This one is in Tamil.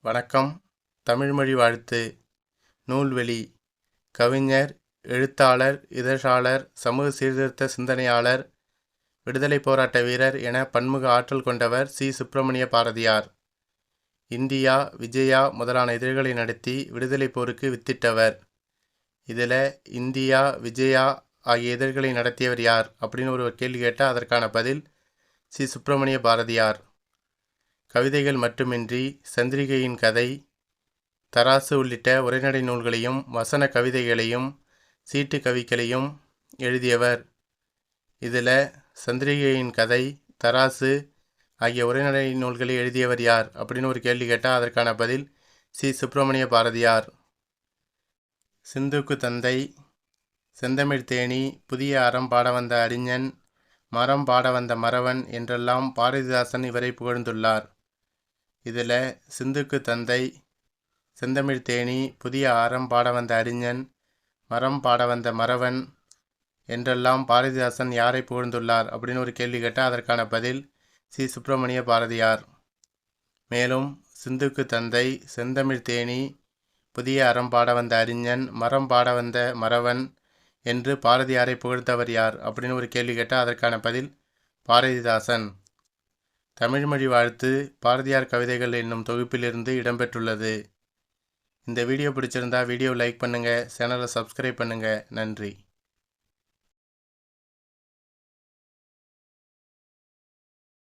வணக்கம். தமிழ்மொழி வாழ்த்து. நூல்வெளி. கவிஞர் எழுத்தாளர் இதழாளர் சமூக சீர்திருத்த சிந்தனையாளர் விடுதலை போராட்ட வீரர் என பன்முக ஆற்றல் கொண்டவர் சி. சுப்பிரமணிய பாரதியார். இந்தியா விஜயா முதலான இதழ்களை நடத்தி விடுதலை போருக்கு வித்திட்டவர். இதில் இந்தியா விஜயா ஆகிய இதழ்களை நடத்தியவர் யார்? அப்படின்னு ஒரு கேள்வி கேட்டால் அதற்கான பதில் சி. சுப்பிரமணிய பாரதியார். கவிதைகள் மட்டுமின்றி சந்திரிகையின் கதை தராசு உள்ளிட்ட உரைநடை நூல்களையும் வசன கவிதைகளையும் சீட்டு கவிகளையும் எழுதியவர். இதில் சந்திரிகையின் கதை தராசு ஆகிய உரைநடை நூல்களை எழுதியவர் யார் அப்படின்னு ஒரு கேள்வி கேட்டால் அதற்கான பதில் சி. சுப்பிரமணிய பாரதியார். சிந்துக்கு தந்தை செந்தமிழ் தேனி புதிய அறம் பாட வந்த அறிஞன் மரம் பாட வந்த மறவன் என்றெல்லாம் பாரதிதாசன் இவரை புகழ்ந்துள்ளார். இதில் சிந்துக்கு தந்தை செந்தமிழ் தேனி புதிய அறம் பாட வந்த அறிஞன் மரம் பாட வந்த மறவன் என்றெல்லாம் பாரதிதாசன் யாரை புகழ்ந்துள்ளார் அப்படின்னு ஒரு கேள்வி கேட்டால் அதற்கான பதில் சி. சுப்பிரமணிய பாரதியார். மேலும் சிந்துக்கு தந்தை செந்தமிழ் தேனி புதிய அறம் பாட வந்த அறிஞன் மரம் பாட வந்த மறவன் என்று பாரதியாரை புகழ்ந்தவர் யார் அப்படின்னு ஒரு கேள்வி கேட்டால் அதற்கான பதில் பாரதிதாசன். தமிழ்மொழி வாழ்த்து பாரதியார் கவிதைகள் என்னும் தொகுப்பிலிருந்து இடம்பெற்றுள்ளது. இந்த வீடியோ பிடிச்சிருந்தா வீடியோ லைக் பண்ணுங்கள் சேனலை சப்ஸ்கிரைப் பண்ணுங்கள் நன்றி.